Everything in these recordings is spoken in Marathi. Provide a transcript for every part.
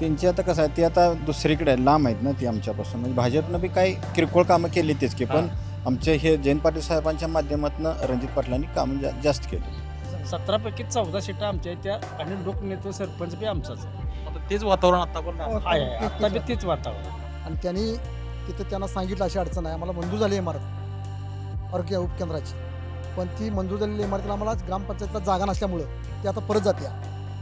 त्यांची आता कसं आहे ती आता दुसरीकडे आहे, लांब आहेत ना ती आमच्यापासून. म्हणजे भाजपनं बी काही किरकोळ कामं केली तेच की पण आमचे हे जयंत पाटील साहेबांच्या माध्यमातून रणजित पाटलांनी कामं जा- जास्त केली. सतरापैकी चौदा सीटा आमच्या आहेत त्या आणि लोकनेते सरपंच बी आमचाच आहे. आता तेच वातावरण आता पण. आहे बी तेच वातावरण. आणि त्यांनी तिथं त्यांना सांगितलं अशी अडचण आहे आम्हाला मंजूर झाली इमारत. आरोग्य उपकेंद्राची. पण ती मंजूर झालेली इमारतीला आम्हाला ग्रामपंचायतला जागा नसल्यामुळं ती आता परत जाते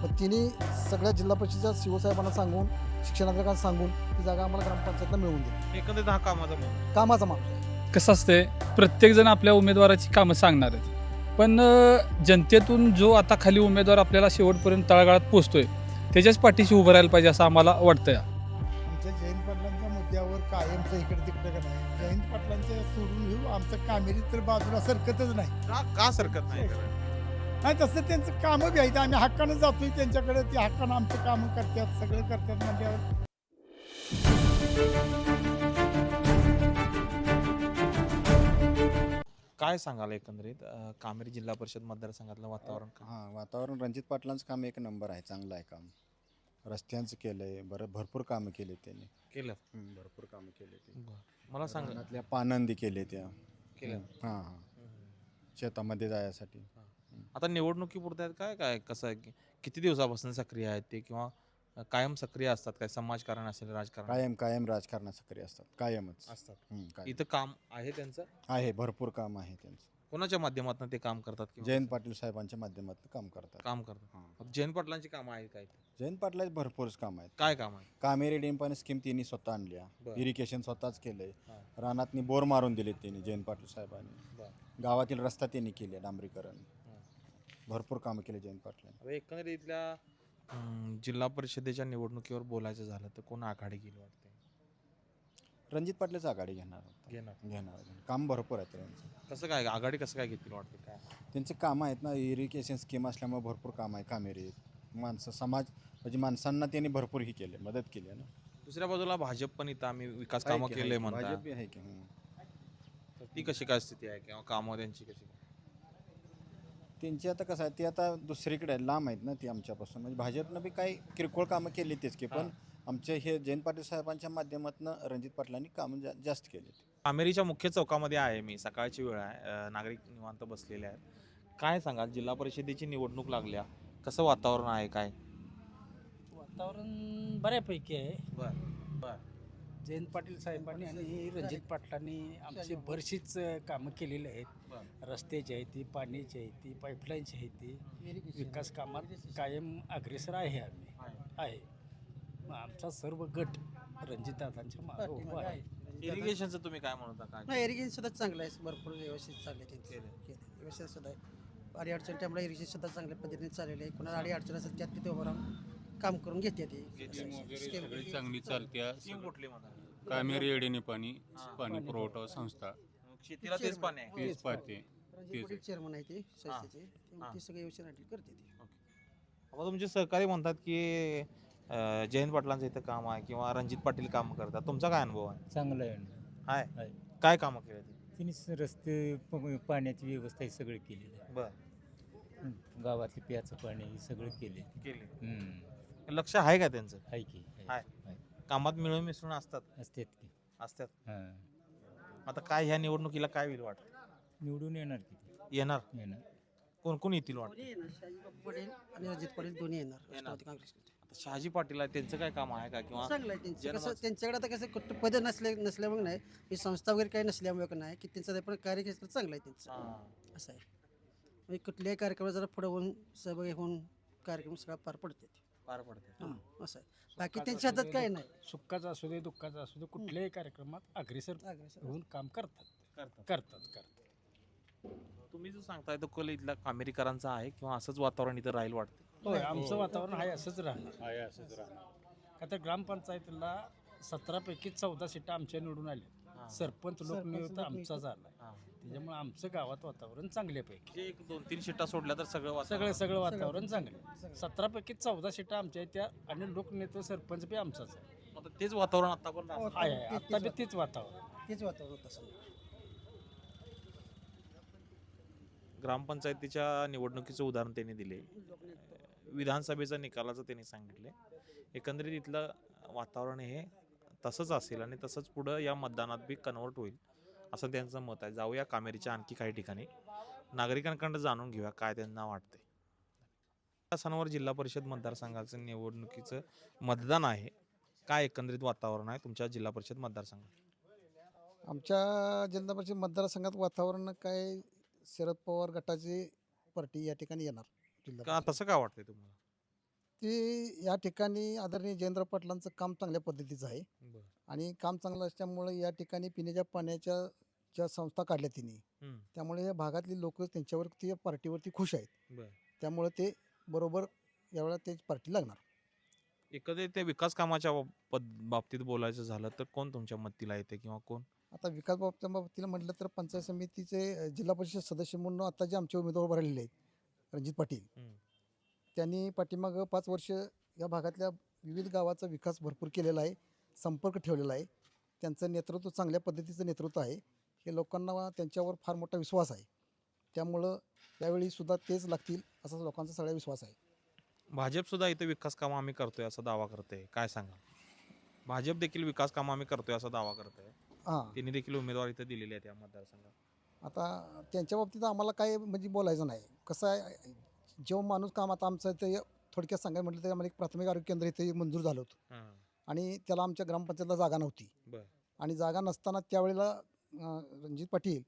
तिने सगळ्या जिल्हा परिषदेच्या शिवसाहेबांना सांगून शिक्षणाधिकाऱ्यांना सांगून ती जागा आम्हाला ग्रामपंचायतला मिळवून दिली. एकंदरीत हा कामाचा. कामाचा माणूस कसं असते प्रत्येकजण आपल्या उमेदवाराची कामं सांगणार आहेत. पण अं, जनतेतून जो आता खाली उमेदवार आपल्याला शेवटपर्यंत तळागाळात पोचतोय त्याच्याच पाठीशी उभं राहायला पाहिजे असं आम्हाला वाटतंय. आमच्या जयंत पाटलांच्या मुद्द्यावर कायमचं इकडे तिकडे का नाही? जयंत पाटलांच्या सोडून घेऊ? आमचं कामेरी तर बाजूला सरकतच नाही. का का सरकत नाही? नाही तसं त्यांचं कामं बी आहेत. आम्ही हक्कानं जातोय त्यांच्याकडे. ते हक्कानं आमचं कामं करतात सगळं करतात म्हणल्यावर. काय सांगाल एकंदरीत? अं, कामेरी जिल्हा परिषद मतदारसंघातलं वातावरण काय? हां वातावरण रणजित पाटलांचं काम एक नंबर आहे. चांगलं आहे काम. रस्त्यांचं केलं आहे बरं भरपूर कामं केले त्यांनी. केलं भरपूर कामं केले ते बरं. मला सांगा. पानंदी केले त्या. केलं हां हां. शेतामध्ये जायसाठी. आता निवडणुकीपुरत्यात काय काय कसं आहे की किती दिवसापासून सक्रिय आहेत ते किंवा कायम सक्रिय असतात काय? समाजकारण असेल राजकारण? कायम कायम राजकारणात सक्रिय असतात. कायमच. असतात. हं, कायम. इथं काम आहे त्यांचं? आहे भरपूर काम आहे त्यांचं. कोणाच्या माध्यमातून ते काम करतात किंवा जयंत पाटील साहेबांच्या माध्यमातून काम करतात. काम करतात. हां. जयंत पाटलांची कामं आहेत काय जयंत पाटलाच भरपूरच काम आहेत. काय काम आहे कामेरी डेंपाने स्कीम त्यांनी स्वतः आणल्या. बरं. इरिगेशन स्वतःच केलंय. हां. रानातनी बोर मारून दिले त्यांनी जयंत पाटील साहेबांनी. बरं. गावातील रस्ता त्यांनी केले डांबरीकरण. भरपूर कामं केले जयंत पाटलांनी. आता एकंदरीत इथल्या अं, जिल्हा परिषदेच्या निवडणुकीवर बोलायचं झालं तर कोण आघाडी गेली वाटते रणजित पाटलाच आघाडी घेणार होता. घेणार. घेणार. काम भरपूर आहे त्यांचं कसं काय आघाडी कसं काय घेतील वाटते काय? त्यांचे कामं आहेत ना इरिगेशन स्कीम असल्यामुळे भरपूर काम आहे कामेरीत माणसं समाज म्हणजे माणसांना त्यांनी भरपूर ही केले मदत केली आहे ना. दुसऱ्या बाजूला भाजप पण इथं आम्ही विकास आहे कामं आहे केले की, म्हणतात भाजप बी आहे की हं. तर ती कशी काय स्थिती आहे किंवा कामं त्यांची कशी काय? त्यांची आता कसं आहे ती आता दुसरीकडे आहे, लांब आहेत ना ती आमच्यापासून. म्हणजे भाजपनं बी काही किरकोळ कामं केली तेच की पण आमचे हे जयंत पाटील साहेबांच्या माध्यमातून रणजित पाटलांनी कामं जा जास्त केली कामेरीच्या मुख्य चौकामध्ये आहे मी सकाळची वेळ आहे. अं, नागरिक निवांत बसलेले आहेत. काय सांगाल जिल्हा परिषदेची निवडणूक लागल्या कसं वातावरण आहे काय? वातावरण बऱ्यापैकी आहे. बर. जयंत पाटील साहेबांनी आणि रणजित पाटलांनी आमची बरीचशीच कामं केलेली आहेत. रस्त्याची आहे ती पाण्याची आहे ती पाईपलाईनची आहे ती. विकास कामात कायम अग्रेसर आहे आम्ही. आहे. मग आमचा सर्व गट रणजितदादांच्या मागे उभा आहे. इरिगेशनचं तुम्ही काय म्हणता काय नाही इरिगेशन सुद्धा चांगलं आहे. भरपूर व्यवस्थित चालले त्यांचे. व्यवस्थित सुद्धा आहे. अडी अडचण टाईमला इरिगेशन सुद्धा चांगल्या पद्धतीने चाललेलं आहे. कोणाला अडी अडचण असेल त्यात तिथे उभं राहून काम करून घेते ते. चांगली चालत्या. स्कीम कुठली म्हणा? कामेरी येडेने पाणी. पाणी पुरवठा संस्था. शेतीला तेच पाणी आहे. तेच पाहते तेच चेअरमन आहे ते संस्थेचे हा. ते सगळे हँडल करते ते. आता तुमचे सहकारी म्हणतात की अं, जयंत पाटलांचं इथं काम आहे किंवा रणजित पाटील काम करतात. तुमचा काय अनुभव आहे? चांगलं आहे. हाय. आहे. काय कामं केले ते? तिनेच रस्ते प- पाण्याची व्यवस्था ही सगळी केलेली आहे. बर. हं. गावातले प्याचं पाणी हे सगळं केले केले लक्ष आहे का त्यांचं? आहे की आहे. आहे. कामात मिळून मिसळून असतात. असतात की. असतात. हां. आता काय ह्या निवडणुकीला काय होईल वाटत? निवडून येणार की ते. येणार? येणार. कोण कोण येतील वाटत? दोन्ही येणार. शहाजी पटेल आणि रणजित पाटील दोन्ही येणार. राष्ट्रवादी काँग्रेस आता शहाजी पाटील आहे त्यांचं काय काम आहे का? किंवा चांगलं आहे त्यांचं. कसं जनमत- त्यांच्याकडे आता कसं कुठं पद नसले नसल्यामुळे नाही. ही संस्था वगैरे काही नसल्यामुळे का नाही की त्यांचं ते पण कार्यक्षेत्र चांगलं आहे त्यांचं. हा. असं आहे. म्हणजे कुठल्याही कार्यक्रमात जरा पुढे होऊन सहभागी होऊन कार्यक्रम सगळा पार पडते पार पडते हां असं आहे. बाकी त्यांच्या हातात काही नाही. सुखाचा असू दे दुःखाचा असू दे कुठल्याही कार्यक्रमात अग्रेसर अग्रेसर. होऊन काम करतात. करतात. करतात करतात. तुम्ही जो सांगताय तो कल इथला कामेरीकरांचा आहे किंवा असंच वातावरण इथं राहील वाटतं? होय आमचं वातावरण आहे असंच राहणार. आहे असंच राहणार. का तर ग्रामपंचायतीला सतरापैकी चौदा सीटा आमच्या निवडून आल्या सरपंच लोकनियुक्त. आमचा झाला. त्याच्यामुळे आमचं गावात वातावरण चांगल्यापैकी. जे एक दोन तीन शिट्टा सोडल्या तर सगळं सगळं वातावरण सगळं. वातावरण चांगलं. सतरापैकी चौदा सीटा आमच्या आहेत त्या आणि लोकनेते सरपंच बी आमचाच आहे. आता तेच वातावरण आता पण. आहे आहे. आता बी तेच वातावरण. तेच वातावरण तसं ग्रामपंचायतीच्या निवडणुकीचं उदाहरण त्यांनी दिले. विधानसभेच्या निकालाचं त्यांनी सांगितले. एकंदरीत इथलं वातावरण हे तसंच असेल आणि तसंच पुढं या मतदानात बी कन्वर्ट होईल. असं त्यांचं मत आहे. जाऊया कामेरीच्या आणखी काही ठिकाणी. नागरिकांकडनं जाणून घेऊया काय त्यांना वाटते सणावर जिल्हा परिषद मतदारसंघाचं निवडणुकीचं मतदान आहे. काय एकंदरीत वातावरण आहे तुमच्या जिल्हा परिषद मतदारसंघात? आमच्या जिल्हा परिषद मतदारसंघात वातावरण काय? शरद पवार गटाची पार्टी या ठिकाणी येणार जिल्हा का. तसं काय वाटतंय तुम्हाला? ती या ठिकाणी आदरणीय जयेंद्र पाटलांचं काम चांगल्या पद्धतीचं आहे आणि काम चांगलं असल्यामुळे या ठिकाणी पिण्याच्या पाण्याच्या ज्या संस्था काढल्या तिने. त्यामुळे या भागातली लोक त्यांच्यावर त्या पार्टीवरती खुश आहेत. त्यामुळे ते बरोबर यावेळेला ते पार्टी लागणार एकंदरीत ते विकास कामाच्या बाबतीत बोलायचं झालं तर कोण तुमच्या मतीला येते किंवा कोण आता विकास बाबतीच्या बाबतीला म्हटलं तर पंचायत समितीचे जिल्हा परिषद सदस्य म्हणून आता जे आमचे उमेदवार उभे राहिलेले आहेत रणजित पाटील. त्यांनी पाठीमागं पाच वर्ष या भागातल्या विविध गावाचा विकास भरपूर केलेला आहे संपर्क ठेवलेला आहे. त्यांचं नेतृत्व चांगल्या पद्धतीचं नेतृत्व आहे. हे लोकांना त्यांच्यावर फार मोठा विश्वास आहे. त्यामुळं यावेळी सुद्धा तेच लागतील असा लोकांचा सगळा विश्वास आहे. भाजप सुद्धा इथे विकास कामं आम्ही करतोय असा दावा करते काय सांगा? भाजप देखील विकास कामं आम्ही करतोय असा दावा करते हां. त्यांनी देखील उमेदवार इथे दिलेले आहेत या मतदारसंघात. आता त्यांच्या बाबतीत आम्हाला काय म्हणजे बोलायचं नाही. कसं आहे जेव्हा माणूस काम आता आमचं इथे थोडक्यात सांगायला म्हटलं तर आम्हाला एक प्राथमिक आरोग्य केंद्र इथे मंजूर झालं होतं. आणि त्याला आमच्या ग्रामपंचायतला जागा नव्हती. बरं. आणि जागा नसताना त्यावेळेला अं, रणजित पाटील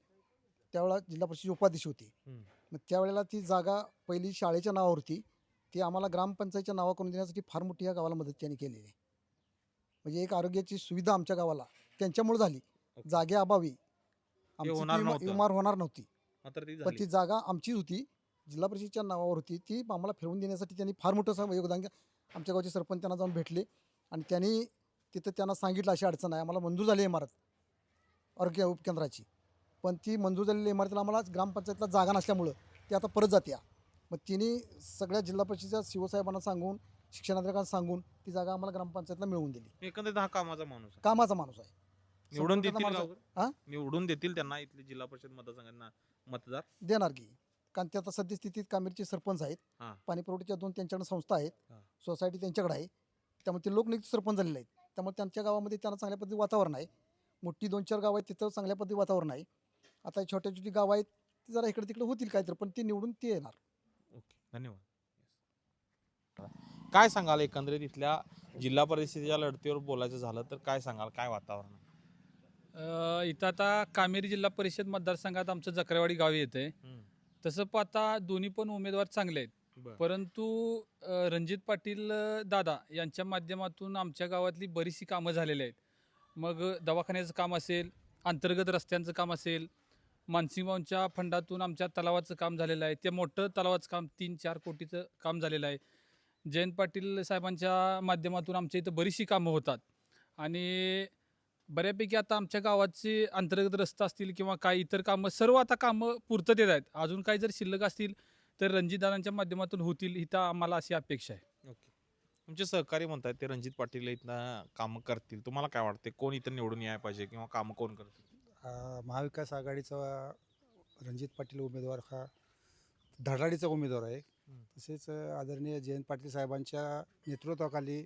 त्यावेळेला जिल्हा परिषद उपाध्यक्ष होती. हम्म. मग त्यावेळेला ती जागा पहिली शाळेच्या नावावर होती ती आम्हाला ग्रामपंचायतच्या नावा करून देण्यासाठी फार मोठी या गावाला मदत त्यांनी केलेली आहे. म्हणजे एक आरोग्याची सुविधा आमच्या गावाला त्यांच्यामुळे झाली. ओके. जागेअभावी आमची ती होणार इमा- नव्हतं. इमार होणार नव्हती. ती पण झाली. ती जागा आमचीच होती. जिल्हा परिषदच्या नावावर होती. ती आम्हाला फिरवून देण्यासाठी त्यांनी फार मोठं योगदान आमच्या गावचे सरपंच त्यांना जाऊन भेटले आणि त्यांनी तिथं त्यांना सांगितलं अशी अडचण आहे. आम्हाला मंजूर झाली इमारत. आरोग्य उपकेंद्राची. पण ती मंजूर झालेली इमारतीला आम्हाला ग्रामपंचायतला जागा नसल्यामुळं ती आता परत जाते. मग तिने सगळ्या जिल्हा परिषदेच्या शिवसाहेबांना सांगून शिक्षणाधिकाऱ्यांना सांगून ती जागा आम्हाला ग्रामपंचायतला मिळवून दिली. एकंदरीत हा कामाचा माणूस आहे. कामाचा माणूस आहे. निवडून देतील. हा? निवडून देतील त्यांना इथले जिल्हा परिषद मतदारसंघांना मतदार? देणार की. कारण ते आता सद्यस्थितीत कामेरचे सरपंच आहेत. हां. पाणी पुरवठ्याच्या दोन त्यांच्याकडे संस्था आहेत. हां. सोसायटी त्यांच्याकडे आहे. त्यामुळे ते लोकनियुक्त सरपंच झालेले आहेत. त्यामुळे त्यांच्या गावामध्ये त्यांना चांगल्या पद्धती वातावरण आहे. मोठी दोन चार गावं आहेत तिथं चांगल्या पद्धती वातावरण आहे. आता छोट्या छोटी गावं आहेत ती जरा इकडे तिकडे होतील काहीतरी पण ते निवडून ते येणार. ओके धन्यवाद. काय सांगाल एकंदरीत इथल्या जिल्हा परिषदेच्या लढतीवर बोलायचं झालं तर काय सांगाल? काय वातावरण आहे? अ, इथं आता कामेरी जिल्हा परिषद मतदारसंघात आमचं जकरेवाडी गाव येते हम्म. तसं पाहता दोन्ही पण उमेदवार चांगले आहेत. परंतु अ, रणजित पाटील अ, दादा यांच्या माध्यमातून आमच्या गावातली बरीचशी कामं झालेली आहेत. मग अ, दवाखान्याचं काम असेल अंतर्गत रस्त्यांचं काम असेल मानसिंगावच्या फंडातून आमच्या तलावाचं काम झालेलं आहे. ते मोठं तलावाचं काम तीन चार कोटीचं काम झालेलं आहे. जयंत पाटील साहेबांच्या माध्यमातून आमच्या इथं बरीचशी कामं होतात. आणि बऱ्यापैकी आता आमच्या गावाचे अंतर्गत रस्ता असतील किंवा काही इतर कामं सर्व आता कामं पूर्ततेत आहेत. अजून काही जर शिल्लक असतील तर रणजितदादांच्या माध्यमातून होतील इथं आम्हाला अशी अपेक्षा आहे. ओके. तुमचे सहकारी म्हणतात ते रणजित पाटील इथं कामं करतील. तुम्हाला काय वाटते कोण इथं निवडून यायला पाहिजे किंवा कामं कोण करतील? अ, महाविकास आघाडीचा रणजित पाटील उमेदवार हा धडाडीचा उमेदवार आहे. हं. तसेच अ, आदरणीय जयंत पाटील साहेबांच्या नेतृत्वाखाली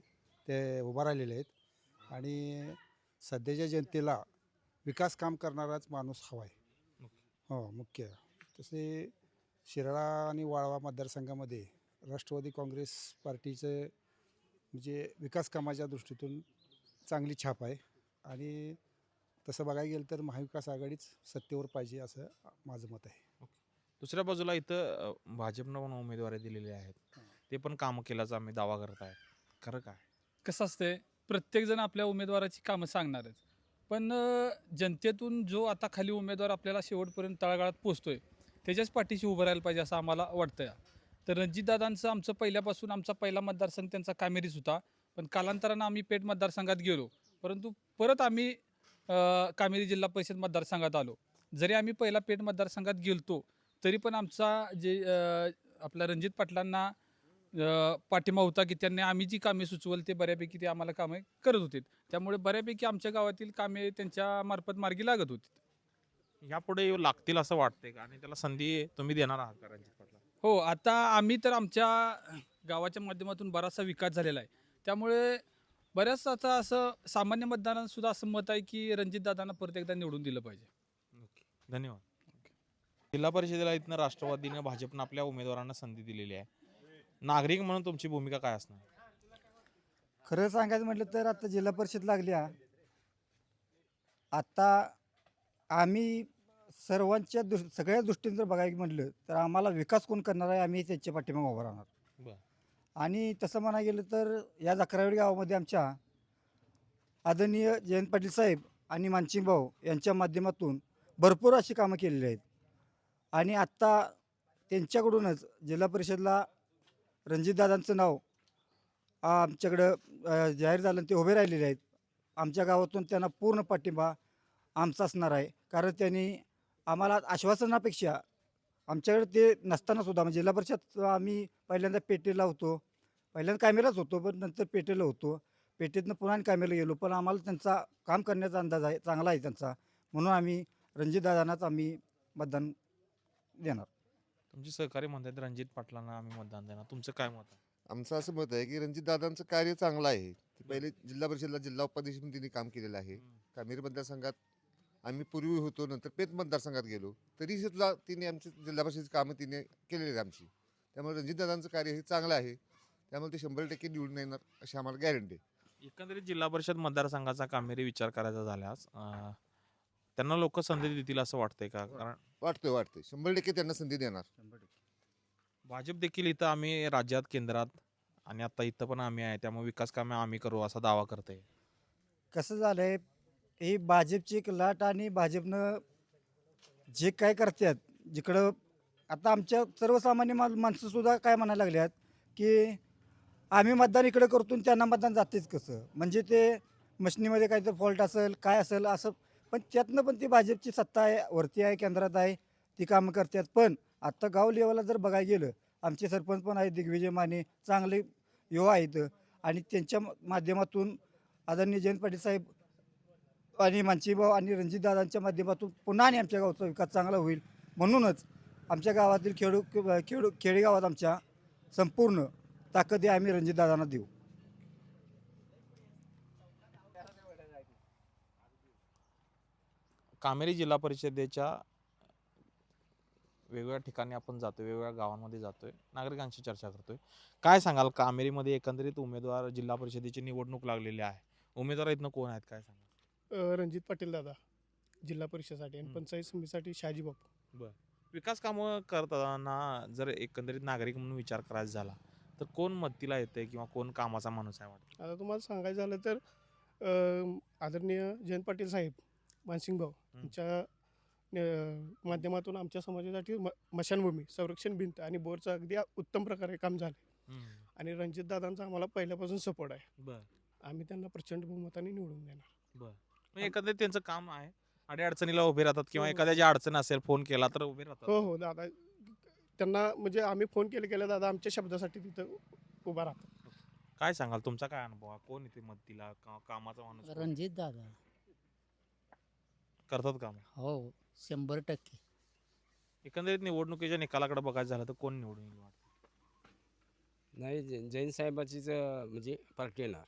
ते उभा राहिलेले आहेत. आणि सध्याच्या जनतेला विकास काम करणाराच माणूस हवा आहे हो मुख्य. तसे शिराळा आणि वाळवा मतदारसंघामध्ये राष्ट्रवादी काँग्रेस पार्टीचं म्हणजे विकास कामाच्या दृष्टीतून चांगली छाप आहे. आणि तसं बघायला गेलं तर महाविकास आघाडीच सत्तेवर पाहिजे असं माझं मत आहे. दुसऱ्या बाजूला इथं भाजपनं पण उमेदवारी दिलेली आहेत. ते पण कामं केल्याचा आम्ही दावा करत आहेत. खरं काय? कसं असतंय प्रत्येकजण आपल्या उमेदवाराची कामं सांगणारच. पण जनतेतून जो आता खाली उमेदवार आपल्याला शेवटपर्यंत तळागाळात पोचतोय त्याच्याच पाठीशी उभं राहायला पाहिजे असं आम्हाला वाटतं तर रणजितदादांचं आमचं पहिल्यापासून आमचा पहिला मतदारसंघ त्यांचा कामेरीच होता. पण कालांतरानं आम्ही पेठ मतदारसंघात गेलो. परंतु परत आम्ही कामेरी जिल्हा परिषद मतदारसंघात आलो. जरी आम्ही पहिला पेठ मतदारसंघात गेलतो तरी पण आमचा जे आपल्या रणजित पाटलांना पाठिंबा होता की त्यांनी आम्ही जी कामे सुचवल ते बऱ्यापैकी ते आम्हाला कामे करत होते. त्यामुळे बऱ्यापैकी आमच्या गावातील कामे त्यांच्या मार्फत मार्गी लागत होती. यापुढे लागतील असं वाटतंय का? आणि त्याला संधी तुम्ही देणार आहात का रणजित पाटला? हो आता आम्ही तर आमच्या गावाच्या माध्यमातून बराचसा विकास झालेला आहे. त्यामुळे बऱ्याच आता असं सामान्य मतदारांना सुद्धा असं मत आहे की रणजितदादांना परत एकदा निवडून दिलं पाहिजे. ओके धन्यवाद. जिल्हा परिषदेला इथनं राष्ट्रवादीनं भाजपनं आपल्या उमेदवारांना संधी दिलेली आहे. नागरिक म्हणून तुमची भूमिका काय असणार? खरं सांगायचं म्हटलं तर आता जिल्हा परिषद लागल्या. आता आम्ही सर्वांच्या दृष् सगळ्या दृष्टीने जर बघायला म्हटलं तर आम्हाला विकास कोण करणार आहे आम्ही त्यांच्या पाठीमागे उभं राहणार. आणि तसं म्हणायला गेलं तर या जकरावेडी गावामध्ये आमच्या आदरणीय जयंत पाटील साहेब आणि मानसिंग भाऊ यांच्या माध्यमातून भरपूर अशी कामं केलेली आहेत. आणि आत्ता त्यांच्याकडूनच जिल्हा परिषदला रणजितदादांचं नाव आमच्याकडं जाहीर झालं आणि ते उभे राहिलेले आहेत. आमच्या गावातून त्यांना पूर्ण पाठिंबा आमचा असणार आहे. कारण त्यांनी आम्हाला आश्वासनापेक्षा आमच्याकडे ते नसताना सुद्धा म्हणजे जिल्हा परिषद आम्ही पहिल्यांदा पेटेला होतो. पहिल्यांदा कॅमेराच होतो पण नंतर पेटेला होतो. पेटेतनं पुन्हा कॅमेरा गेलो पण आम्हाला त्यांचा काम करण्याचा अंदाज आहे चांगला आहे त्यांचा. म्हणून आम्ही रणजितदादांनाच आम्ही मतदान देणार. तुमचे सहकारी म्हणतात रणजित पाटलांना आम्ही मतदान देणार. तुमचं काय मत आहे? आमचं असं मत आहे की रणजितदादांचं कार्य चांगलं आहे. ते पहिले जिल्हा परिषदला जिल्हा उपाध्यक्ष म्हणून त्यांनी काम केलेलं आहे. कामेरी मतदारसंघात आम्ही पूर्वी होतो नंतर पेत मतदारसंघात गेलो. तरी सुद्धा तिने आमची जिल्हा परिषदेची कामं तिने केलेली आहेत आमची. त्यामुळे रणजितदादांचं कार्य हे चांगलं आहे. त्यामुळे ते शंभर टक्के निवडून येणार अशी आम्हाला गॅरंटी आहे. एकंदरीत जिल्हा परिषद मतदारसंघाचा कामेरी विचार करायचा झाल्यास अं, त्यांना लोक संधी देतील असं वाटतंय का? कारण वाटतंय वाटतंय. शंभर टक्के त्यांना संधी देणार. भाजप देखील इथं आम्ही राज्यात केंद्रात आणि आता इथं पण आम्ही आहे. त्यामुळे विकास कामे आम्ही करू असा दावा करते कसं झालं आहे ही भाजपची एक लाट आणि भाजपनं जे काय करतात जिकडं आता आमच्या सर्वसामान्य मा माणसंसुद्धा काय म्हणायला लागल्यात की आम्ही मतदान इकडं करतो आणि त्यांना मतदान जातेच कसं? म्हणजे ते मशिनीमध्ये काहीतरी फॉल्ट असेल काय असेल असं पण त्यातनं पण ती भाजपची सत्ता आहे वरती आहे केंद्रात आहे ती कामं करतात. पण आत्ता गाव लेवलला जर बघायला गेलं आमचे सरपंच पण आहेत दिग्विजय माने चांगले युवा आहेत. आणि त्यांच्या माध्यमातून आदरणीय जयंत पाटील साहेब आणि मानसीभाऊ आणि रणजितदादांच्या माध्यमातून पुन्हा आणि आमच्या गावचा विकास चांगला होईल. म्हणूनच आमच्या गावातील खेडू खेडू खेडेगावात आमच्या संपूर्ण ताकदी आम्ही रणजितदादांना देऊ. कामेरी जिल्हा परिषदेच्या वेगवेगळ्या ठिकाणी आपण जातोय वेगवेगळ्या गावांमध्ये जातोय नागरिकांशी चर्चा करतोय. काय सांगाल? कामेरीमध्ये एकंदरीत उमेदवार जिल्हा परिषदेची निवडणूक लागलेली आहे. उमेदवार इथनं कोण आहेत? काय सांगाल? रणजित पाटील दादा जिल्हा परिषदेसाठी आणि. पंचायत समितीसाठी शहाजी बापू. विकास कामं करताना जर एकंदरीत नागरिक म्हणून विचार करायचा झाला तर कोण मदतीला येते किंवा कोण कामाचा माणूस आहे वाटतं? आता तुम्हाला सांगायचं झालं तर आदरणीय जयंत पाटील साहेब मानसिंग भाऊ यांच्या माध्यमातून आमच्या समाजासाठी म मशानभूमी संरक्षण भिंत आणि बोरचं अगदी उत्तम प्रकारे काम झालं आणि रणजित दादांचा आम्हाला पहिल्यापासून सपोर्ट आहे. बर. आम्ही त्यांना प्रचंड बहुमताने निवडून देणार. मग एकंदरीत त्यांचं काम आहे अडी अडचणीला उभे राहतात किंवा हो, हो. एखाद्याची अडचण असेल फोन केला तर उभे राहतात. हो हो दादा. त्यांना म्हणजे आम्ही फोन केले केलं दादा आमच्या शब्दासाठी तिथं उभा राहतात. काय सांगाल तुमचा काय अनुभव आहे? कोण इथे मदतीला का- कामाचा माणूस कोण? रणजित दादा. करतात काम हो शंभर टक्के. एकंदरीत निवडणुकीच्या निकालाकडे बघायचं झालं तर कोण निवडून येईल वाटतं? नाही जैन साहेबाचीच अं, म्हणजे पार्टी येणार.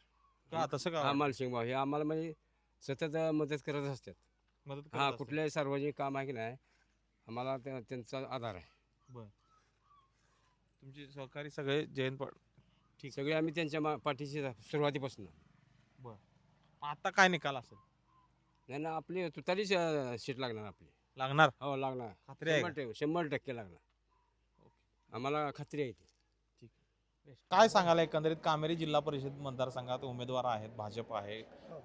का तसं का हा वाटतं? मालसिंग भाऊ हे आम्हाला म्हणजे सतत अं, मदत करत असतात. मदत करत हा. कुठल्याही सार्वजनिक काम आहे की नाही आम्हाला त्या- त्यांचा आधार आहे. तुमचे सहकारी सगळे जयंत पाट ठीक. सगळे आम्ही त्यांच्या मा- पाठीशी आहे, सुरुवातीपासून. आता काय निकाल असेल? नाही ना आपली तुतारीच अं, सीट लागणार आपली. लागणार? हो लागणार. खात्री आहे शंभर का? टक्के शंभर टक्के लागणार. आम्हाला खात्री आहे ती. काय सांगाल एकंदरीत कामेरी जिल्हा परिषद मतदारसंघात उमेदवार आहेत भाजप आहे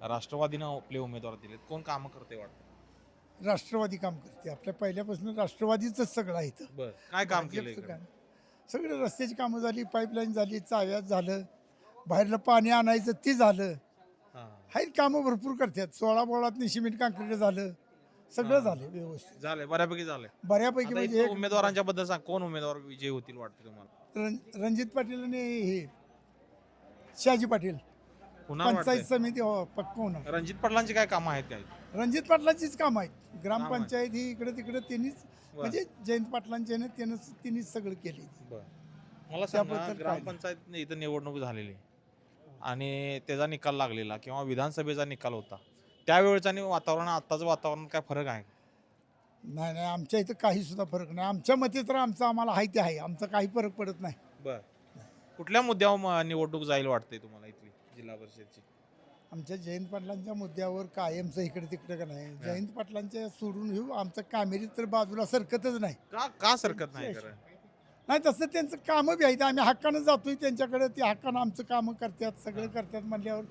राष्ट्रवादीनं आपले उमेदवार दिलेत. कोण कामं करते वाटतं? राष्ट्रवादी काम करते. आपल्या पहिल्यापासून राष्ट्रवादीच सगळं आहे इथं. बर. काय काम केलं भाजपचं इकडं? काम. सगळे रस्त्याची कामं झाली पाईपलाईन झाली चाव्यात झालं बाहेरलं पाणी आणायचं ती झालं. आहेत कामं भरपूर करतात. सोळा बोळात सिमेंट काँक्रीट झालं. सगळं. झालं व्यवस्थित. झालंय बऱ्यापैकी झालंय. बऱ्यापैकी आता म्हणजे इथं एक उमेदवारांच्या बद्दल सांग कोण उमेदवार विजयी होतील वाटतं तुम्हाला? रण- रणजित पाटील आणि हे शहाजी पाटील. पुन्हा पंचायत वाटतंय? समिती हो पक्क होणार. रणजित पाटलांची काय कामं आहेत काय? रणजित पाटलांचीच काम आहेत. ग्रामपंचायत ही इकडे तिकडे त्यांनीच. म्हणजे जयंत पाटलांच्या त्यानं त्यांनीच सगळं केले मला सांगा त्याबद्दल काय नाही. ग्रामपंचायत इथं निवडणूक झालेली आणि त्याचा निकाल लागलेला किंवा विधानसभेचा निकाल होता. त्यावेळेचा आणि वातावरण आत्ताचं वातावरण काय फरक आहे? नाही नाही आमच्या इथं काही सुद्धा फरक नाही. आमच्या मते तर आमचं आम्हाला आहे ते आहे. आमचा काही फरक पडत नाही. बर. कुठल्या मुद्द्यावर म- निवडणूक जाईल वाटते तुम्हाला इथली जिल्हा परिषदची? आमच्या जयंत पाटलांच्या मुद्द्यावर कायमचं इकडे तिकडे का नाही? जयंत पाटलांच्या सोडून घेऊ आमचं कामेरी तर बाजूला सरकतच नाही. का का सरकत नाही खरं? नाही तसं त्यांचं कामं बी आहेत. आम्ही हक्कानं जातोय त्यांच्याकडे ते हक्कानं आमचं कामं करतात सगळं करतात म्हणल्यावर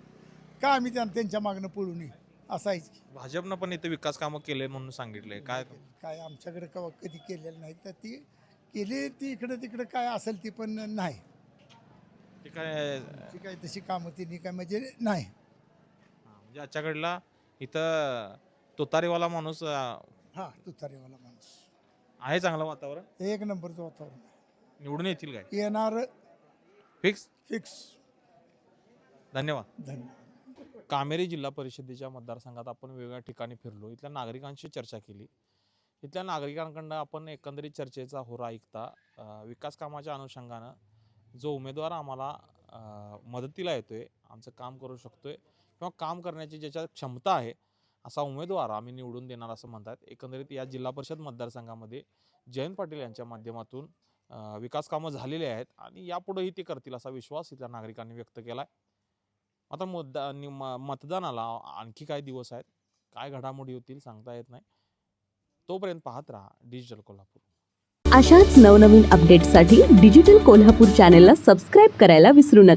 का आम्ही त्यां- त्यांच्या मागणं पळू नये. असायच भाजपनं पण इथे विकास कामं केले म्हणून सांगितलंय काय? काय आमच्याकडे कवा कधी केलेलं नाही तर ती केली ती इकडं तिकडं काय असेल ती पण नाही. ते काय? ती काय तशी कामं तिने काय म्हणजे नाही. हा, म्हणजे आजच्या घडीला इथं तुतारीवाला माणूस अं, हा तुतारीवाला माणूस. आहे चांगलं वातावरण? एक नंबरचं वातावरण आहे. निवडून येतील काय? येणार फिक्स? फिक्स. धन्यवाद. धन्यवाद. कामेरी जिल्हा परिषदेच्या मतदारसंघात आपण वेगवेगळ्या ठिकाणी फिरलो. इथल्या नागरिकांशी चर्चा केली. इथल्या नागरिकांकडनं आपण एकंदरीत चर्चेचा होरा ऐकता अं, विकास कामाच्या अनुषंगानं जो उमेदवार आम्हाला अं, मदतीला येतोय आमचं काम करू शकतोय किंवा काम करण्याची ज्याच्यात क्षमता आहे असा उमेदवार आम्ही निवडून देणार असं म्हणतात. एकंदरीत या जिल्हा परिषद मतदारसंघामध्ये जयंत पाटील यांच्या माध्यमातून विकास कामं झालेली आहेत आणि यापुढेही ते करतील असा विश्वास इथल्या नागरिकांनी व्यक्त केला आता मुद्दा म- मतदानाला आणखी काही दिवस आहेत. काय घडामोडी होतील सांगता येत नाही. तोपर्यंत पाहत राहा डिजिटल कोल्हापूर. अशाच नवनवीन अपडेटसाठी डिजिटल कोल्हापूर चॅनेलला सबस्क्राईब करायला विसरू नका.